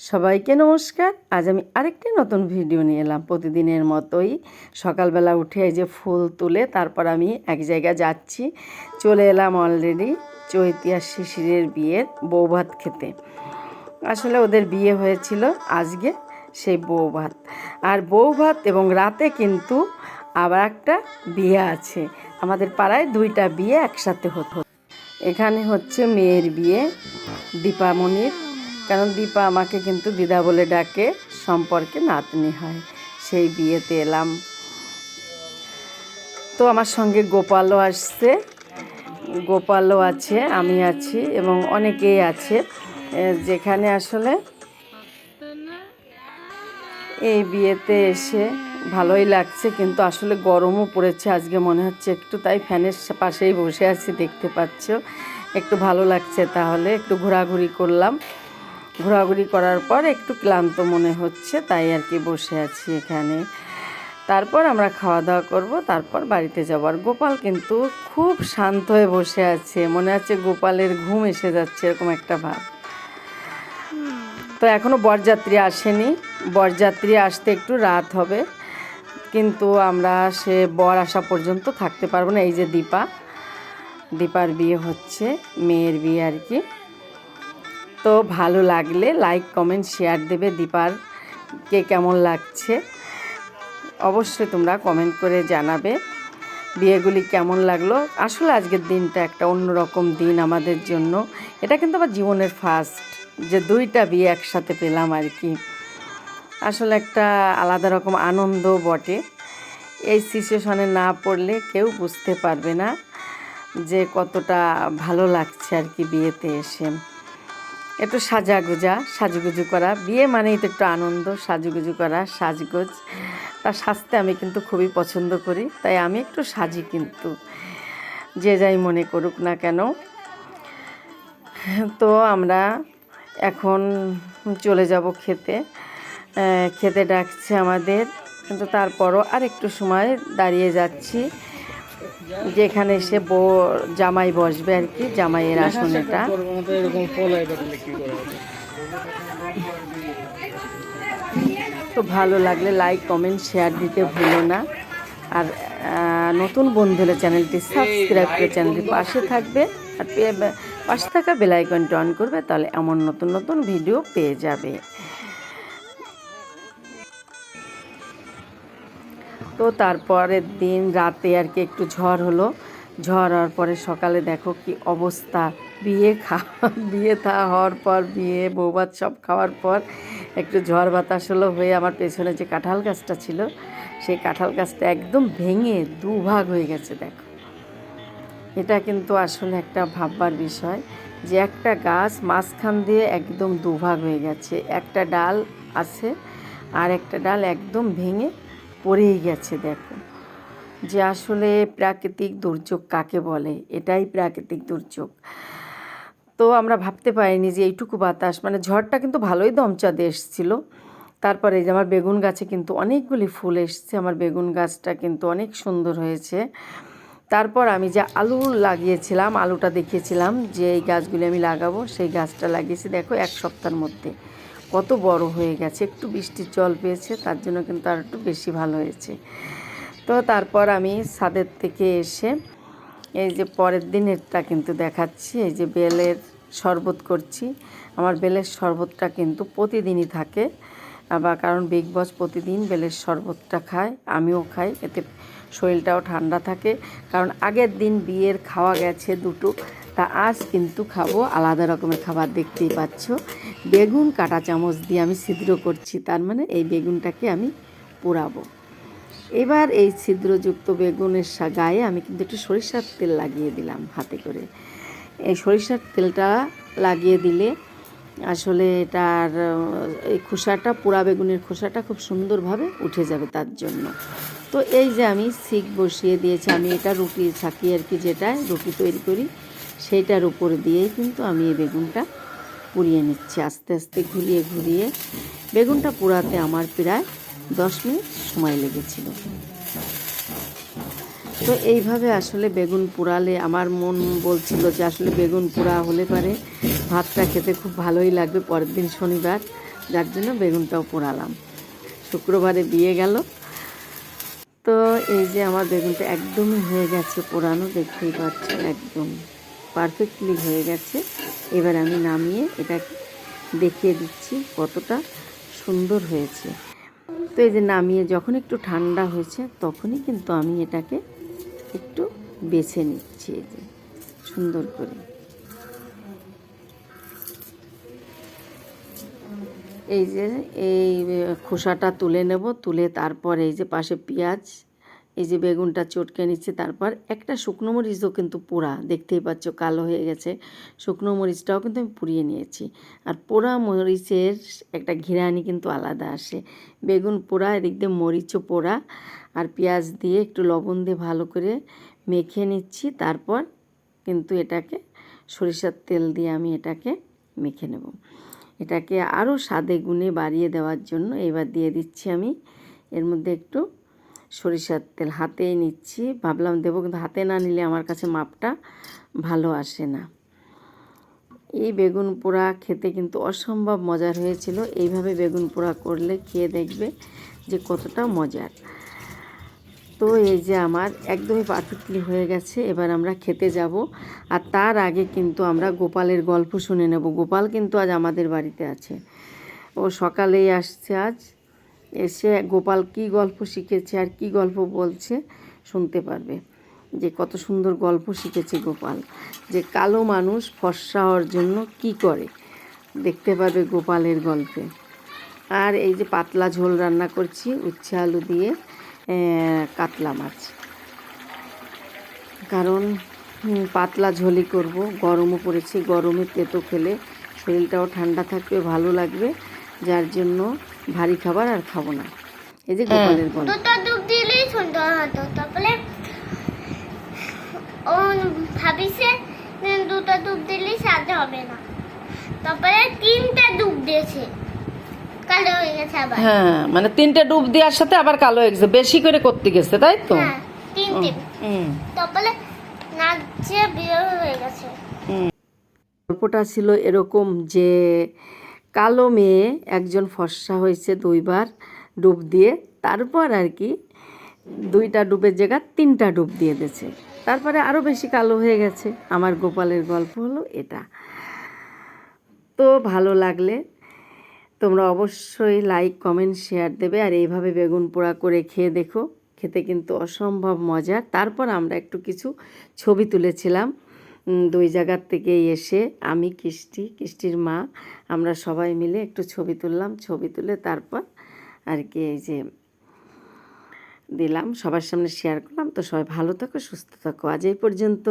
সবাইকে নমস্কার। আজ আমি আরেকটি নতুন ভিডিও নিয়ে এলাম। প্রতিদিনের মতোই সকালবেলা উঠে এই যে ফুল তুলে তারপর আমি এক জায়গায় যাচ্ছি। চলে এলাম অলরেডি চৈতি আর শিশিরের বিয়ের বৌভাত খেতে। আসলে ওদের বিয়ে হয়েছিল আজকে সেই বৌভাত আর বৌভাত এবং রাতে কিন্তু আবার একটা বিয়ে আছে। আমাদের পাড়ায় দুইটা বিয়ে একসাথে হতো। এখানে হচ্ছে মেয়ের বিয়ে, দীপামণির কারণ দীপা আমাকে কিন্তু দিদা বলে ডাকে, সম্পর্কে নাতনি হয়। সেই বিয়েতে এলাম। তো আমার সঙ্গে গোপালও আসছে। গোপালও আছে, আমি আছি এবং অনেকেই আছে। যেখানে আসলে এই বিয়েতে এসে ভালোই লাগছে, কিন্তু আসলে গরমও পড়েছে আজকে মনে হচ্ছে একটু, তাই ফ্যানের পাশেই বসে আছি, দেখতে পাচ্ছ। একটু ভালো লাগছে তাহলে, একটু ঘোরাঘুরি করলাম। ঘোরাঘুরি করার পর একটু ক্লান্ত মনে হচ্ছে, তাই আর কি বসে আছি এখানে। তারপর আমরা খাওয়া দাওয়া করব, তারপর বাড়িতে যাব। আর গোপাল কিন্তু খুব শান্ত হয়ে বসে আছে, মনে হচ্ছে গোপালের ঘুম এসে যাচ্ছে, এরকম একটা ভাব। তো এখনও বরযাত্রী আসেনি। বরযাত্রী আসতে একটু রাত হবে, কিন্তু আমরা সে বর আসা পর্যন্ত থাকতে পারব না। এই যে দীপা, দীপার বিয়ে হচ্ছে, মেয়ের বিয়ে আর কি। তো ভালো লাগলে লাইক কমেন্ট শেয়ার দেবে দীপার কে কেমন লাগছে। অবশ্যই তোমরা কমেন্ট করে জানাবে বিয়েগুলি কেমন লাগল। আসলে আজকের দিনটা একটা অন্যরকম দিন আমাদের জন্য। এটা কিন্তু আমার জীবনের ফার্স্ট যে দুইটা বিয়ে একসাথে পেলাম আর কি। আসলে একটা আলাদা রকম আনন্দ বটে। এই সিচুয়েশনে না পড়লে কেউ বুঝতে পারবে না যে কতটা ভালো লাগছে আর কি বিয়েতে এসে। একটু সাজাগুজা, সাজুগুজু করা। বিয়ে মানেই তো একটু আনন্দ, সাজুগুজু করা, সাজগোজ। তার সাজতে আমি কিন্তু খুবই পছন্দ করি, তাই আমি একটু সাজি কিন্তু। যে যাই মনে করুক না কেন। তো আমরা এখন চলে যাব খেতে। খেতে ডাকছে আমাদের। কিন্তু তারপরও আর একটু সময় দাঁড়িয়ে যাচ্ছি। যেখানে এসে বউ জামাই বসবে আর কি জামাইয়ের আসন এটা। তো ভালো লাগলে লাইক কমেন্ট শেয়ার দিতে ভুলো না। আর নতুন বন্ধু হলে চ্যানেলটি সাবস্ক্রাইব করে চ্যানেলটি পাশে থাকবে। আর পাশে থাকা বেলাইকনটি অন করবে তাহলে এমন নতুন নতুন ভিডিও পেয়ে যাবে। তো তারপরের দিন রাতে আর কি একটু ঝড় হলো। ঝড় হওয়ার পরে সকালে দেখো কি অবস্থা। বিয়ে খাওয়া, বিয়ে থা হওয়ার পর, বিয়ে, বৌভাত সব খাওয়ার পর একটু ঝড় বাতাস হলো হয়ে আমার পেছনে যে কাঁঠাল গাছটা ছিল, সেই কাঁঠাল গাছটা একদম ভেঙে দুভাগ হয়ে গেছে দেখো। এটা কিন্তু আসলে একটা ভাববার বিষয় যে একটা গাছ মাঝখান দিয়ে একদম দুভাগ হয়ে গেছে। একটা ডাল আছে আর একটা ডাল একদম ভেঙে পড়েই গেছে, দেখো। যে আসলে প্রাকৃতিক দুর্যোগ কাকে বলে? এটাই প্রাকৃতিক দুর্যোগ। তো আমরা ভাবতে পারিনি যে এইটুকু বাতাস মানে ঝড়টা কিন্তু ভালোই দমচাদে এসছিল। তারপরে যে আমার বেগুন গাছে কিন্তু অনেকগুলি ফুল এসছে, আমার বেগুন গাছটা কিন্তু অনেক সুন্দর হয়েছে। তারপর আমি যে আলু লাগিয়েছিলাম, আলুটা দেখিয়েছিলাম যে এই গাছগুলি আমি লাগাবো, সেই গাছটা লাগিয়েছি, দেখো, এক সপ্তাহের মধ্যে। কত বড় হয়ে গেছে, একটু বৃষ্টির জল পেয়েছে, তার জন্য কিন্তু আর একটু বেশি ভালো হয়েছে। তো তারপর আমি ছাদের থেকে এসে এই যে পরের দিনেরটা কিন্তু দেখাচ্ছি, এই যে বেলের শরবত করছি। আমার বেলের শরবতটা কিন্তু প্রতিদিনই থাকে আবার কারণ বিগ বস প্রতিদিন বেলের শরবতটা খায়, আমিও খাই, এতে শরীরটাও ঠান্ডা থাকে। কারণ আগের দিন বিয়ের খাওয়া গেছে দুটো তা আজ কিন্তু খাব। আলাদা রকমের খাবার দেখতেই পাচ্ছ। বেগুন কাটা চামচ দিয়ে আমি ছিদ্র করছি, তার মানে এই বেগুনটাকে আমি পোড়াবো। এবার এই ছিদ্রযুক্ত বেগুনের গায়ে আমি কিন্তু একটু সরিষার তেল লাগিয়ে দিলাম হাতে করে। এই সরিষার তেলটা লাগিয়ে দিলে আসলে এটার, এই খোসাটা, পোড়া বেগুনের খোসাটা খুব সুন্দরভাবে উঠে যাবে তার জন্য। তো এই যে আমি শিক বসিয়ে দিয়েছি, আমি এটা রুটি, ছাকি আর কি যেটা রুটি তৈরি করি সেইটার উপর দিয়েই কিন্তু আমি এই বেগুনটা পুড়িয়ে নিচ্ছি। আস্তে আস্তে ঘুরিয়ে ঘুরিয়ে। বেগুনটা পোড়াতে আমার প্রায় দশ মিনিট সময় লেগেছিল। তো এইভাবে আসলে বেগুন পোড়ালে আমার মন বলছিল যে আসলে বেগুন পোড়া হলে পারে ভাতটা খেতে খুব ভালোই লাগবে পরের দিন শনিবার, যার জন্য বেগুনটাও পোড়ালাম। শুক্রবারে বিয়ে গেল। তো এই যে আমার বেগুনটা একদমই হয়ে গেছে পোড়ানো, দেখতেই পাচ্ছেন একদম। পারফেক্টলি হয়ে গেছে। এবার আমি নামিয়ে এটা দেখিয়ে দিচ্ছি কতটা সুন্দর হয়েছে। তো এই যে নামিয়ে যখন একটু ঠান্ডা হয়েছে, তখনই কিন্তু আমি এটাকে একটু বেছে নিচ্ছি এই যে, সুন্দর করে। এই যে এই খোসাটা তুলে নেব, তুলে তারপর এই যে পাশে পেঁয়াজ এই যে বেগুনটা চটকে নিচ্ছে, তারপর একটা শুকনো মরিচও কিন্তু পোড়া, দেখতেই পাচ্ছ কালো হয়ে গেছে। শুকনো মরিচটাও কিন্তু আমি পুড়িয়ে নিয়েছি। আর পোড়া মরিচের একটা ঘিরানি কিন্তু আলাদা আসে। বেগুন পোড়া, এদিক দিয়ে মরিচও পোড়া। আর পেঁয়াজ দিয়ে একটু লবণ দিয়ে ভালো করে মেখে নিচ্ছি। তারপর কিন্তু এটাকে সরিষার তেল দিয়ে আমি এটাকে মেখে নেব। এটাকে আরও স্বাদে গুণে বাড়িয়ে দেওয়ার জন্য এবার দিয়ে দিচ্ছি আমি। এর মধ্যে একটু সরিষার তেল হাতেই নিচ্ছি। ভাবলাম দেবো কিন্তু হাতে না নিলে আমার কাছে মাপটা ভালো আসে না। এই বেগুন পোড়া খেতে কিন্তু অসম্ভব মজার হয়েছিল। এইভাবে বেগুন পোড়া করলে খেয়ে দেখবে যে কতটা মজার। তো এই যে আমার একদমই পারফেক্টলি হয়ে গেছে, এবার আমরা খেতে যাব। আর তার আগে কিন্তু আমরা গোপালের গল্প শুনে নেব। গোপাল কিন্তু আজ আমাদের বাড়িতে আছে। ও সকালেই আসছে আজ। এসে গোপাল কি গল্প শিখেছে আর কি গল্প বলছে শুনতে পারবে। যে কত সুন্দর গল্প শিখেছে গোপাল। যে কালো মানুষ ফর্সা হওয়ার জন্য কি করে? দেখতে পাবে গোপালের গল্পে। আর এই যে পাতলা ঝোল রান্না করছি, উচ্ছে আলু দিয়ে কাতলা মাছ। কারণ পাতলা ঝোলই করব। গরমও পড়েছে, গরমে তেতো খেলে শরীরটাও ঠান্ডা থাকবে, ভালো লাগবে। যার জন্য ভারী খাবার আর খাব না। এই যে গোপালের গল্প দুধ দিলেই সুন্দর হতো তারপরে ও ভাবিছে দুটো দুধ দিলেই স্বাদ হবে না। তারপরে তিনটা দুধ দিয়েছে। কালো হয়ে গেছে আবার। হ্যাঁ মানে তিনটে ডুব দেওয়ার সাথে আবার কালো হয়ে গেছে বেশি করে করতে গেছে তাই তো? হ্যাঁ তিনটে। হুম। তারপরে নাচে বিয়ে হয়ে গেছে। গল্পটা ছিল এরকম যে কালো মেয়ে একজন ফর্সা হয়েছে দুইবার ডুব দিয়ে, তারপর আর কি দুইটা ডুবের জায়গা তিনটা ডুব দিয়ে দিয়েছে। তারপরে আরও বেশি কালো হয়ে গেছে। আমার গোপালের গল্প হলো এটা। তো ভালো লাগলে তোমরা অবশ্যই লাইক কমেন্ট শেয়ার দেবে আর এইভাবে বেগুন পোড়া করে খেয়ে দেখো। খেতে কিন্তু অসম্ভব মজার। তারপর আমরা একটু কিছু ছবি তুলেছিলাম। দুই জায়গার থেকে এসে আমি, কৃষ্টি, কৃষ্টির মা, আমরা সবাই মিলে একটু ছবি তুললাম। ছবি তুলে তারপর আর কি এই যে দিলাম, সবার সামনে শেয়ার করলাম। তো সবাই ভালো থাকো, সুস্থ থাকো। আজ এই পর্যন্ত।